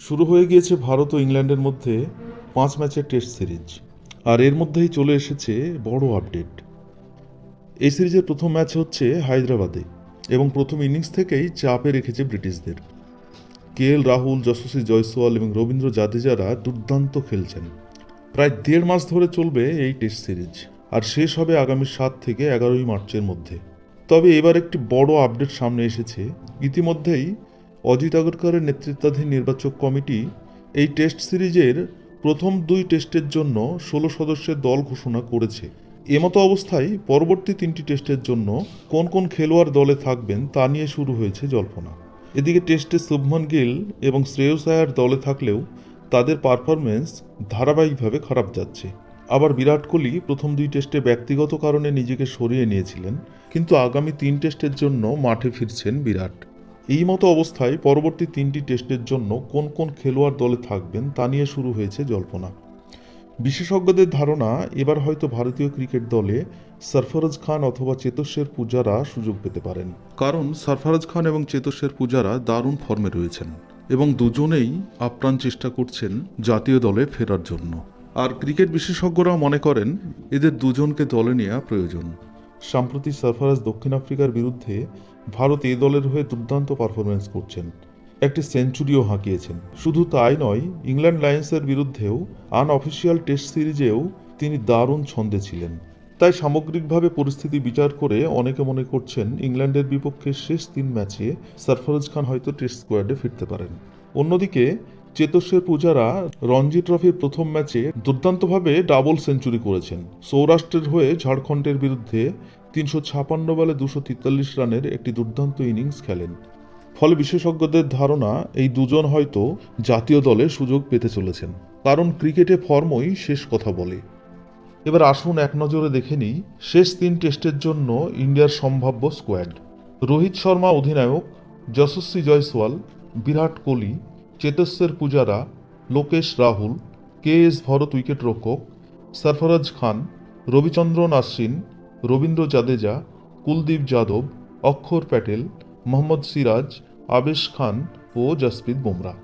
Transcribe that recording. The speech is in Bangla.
শুরু হয়ে গিয়েছে ভারত ও ইংল্যান্ডের মধ্যে পাঁচ ম্যাচের টেস্ট সিরিজ। আর এর মধ্যেই চলে এসেছে বড় আপডেট। এই সিরিজের প্রথম ম্যাচ হচ্ছে হায়দ্রাবাদে এবং প্রথম ইনিংস থেকেই চাপে রেখেছে ব্রিটিশদের। কে এল রাহুল, যশস্বী জয়সওয়াল এবং রবীন্দ্র জাদেজারা দুর্দান্ত খেলছেন। প্রায় দেড় মাস ধরে চলবে এই টেস্ট সিরিজ আর শেষ হবে আগামী সাত থেকে এগারোই মার্চের মধ্যে। তবে এবার একটি বড় আপডেট সামনে এসেছে। ইতিমধ্যেই অজিত আগরকরের নেতৃত্বাধীন নির্বাচক কমিটি এই টেস্ট সিরিজের প্রথম দুই টেস্টের জন্য ষোলো সদস্যের দল ঘোষণা করেছে। এমতো অবস্থায় পরবর্তী তিনটি টেস্টের জন্য কোন কোন খেলোয়াড় দলে থাকবেন তা নিয়ে শুরু হয়েছে জল্পনা। এদিকে টেস্টে শুভমন গিল এবং শ্রেয়স আয়ার দলে থাকলেও তাদের পারফরমেন্স ধারাবাহিকভাবে খারাপ যাচ্ছে। আবার বিরাট কোহলি প্রথম দুই টেস্টে ব্যক্তিগত কারণে নিজেকে সরিয়ে নিয়েছিলেন, কিন্তু আগামী তিন টেস্টের জন্য মাঠে ফিরছেন বিরাট। এই মতো অবস্থায় পরবর্তী তিনটি টেস্টের জন্য কোন কোন খেলোয়াড় দলে থাকবেন তা নিয়ে শুরু হয়েছে জল্পনা। বিশেষজ্ঞদের ধারণা, এবার হয়তো ভারতীয় ক্রিকেট দলে সরফরাজ খান অথবা চেতস্বের পূজারা সুযোগ পেতে পারেন। কারণ সরফরাজ খান এবং চেতস্বের পূজারা দারুণ ফর্মে রয়েছেন এবং দুজনেই আপ্রাণ চেষ্টা করছেন জাতীয় দলে ফেরার জন্য। আর ক্রিকেট বিশেষজ্ঞরা মনে করেন, এদের দুজনকে দলে নেওয়া প্রয়োজন। সম্প্রতি সরফরাজ দক্ষিণ আফ্রিকার বিরুদ্ধে ভারত এ দলের হয়ে দুর্দান্ত পারফরমেন্স করছেন। একটি সেঞ্চুরিও হাঁকিয়েছেন। শুধু তাই নয়, ইংল্যান্ড লায়ন্সের বিরুদ্ধেও আনঅফিসিয়াল টেস্ট সিরিজেও তিনি দারুণ ছন্দে ছিলেন। তাই সামগ্রিকভাবে পরিস্থিতি বিচার করে অনেকে মনে করছেন ইংল্যান্ডের বিপক্ষে শেষ তিন ম্যাচে সরফরাজ খান হয়তো টেস্ট স্কোয়াডে ফিরতে পারেন। অন্যদিকে চেতস্বের পূজারা রঞ্জি ট্রফির প্রথম ম্যাচে দুর্দান্তভাবে ডাবল সেঞ্চুরি করেছেন। সৌরাষ্ট্রের হয়ে ঝাড়খণ্ডের বিরুদ্ধে তিনশো ছাপান্ন বলে দুশো তেতাল্লিশ রানের একটি দুর্দান্ত ইনিংস খেলেন। ফলে বিশেষজ্ঞদের ধারণা, এই দুজন হয়তো জাতীয় দলে সুযোগ পেতে চলেছেন। কারণ ক্রিকেটে ফর্মই শেষ কথা বলে। এবার আসুন এক নজরে দেখে নিই, শেষ তিন টেস্টের জন্য ইন্ডিয়ার সম্ভাব্য স্কোয়াড রোহিত শর্মা অধিনায়ক, যশস্বী জয়সওয়াল, বিরাট কোহলি চেতেশ্বর পূজারা লোকেশ রাহুল কে এস ভরত উইকেটরক্ষক সরফরাজ খান, রবিচন্দ্রন আশ্বিন, রবীন্দ্র জাদেজা, কুলদীপ যাদব, অক্ষর প্যাটেল, মোহাম্মদ সিরাজ, আবেশ খান ও জসপ্রীত বুমরা।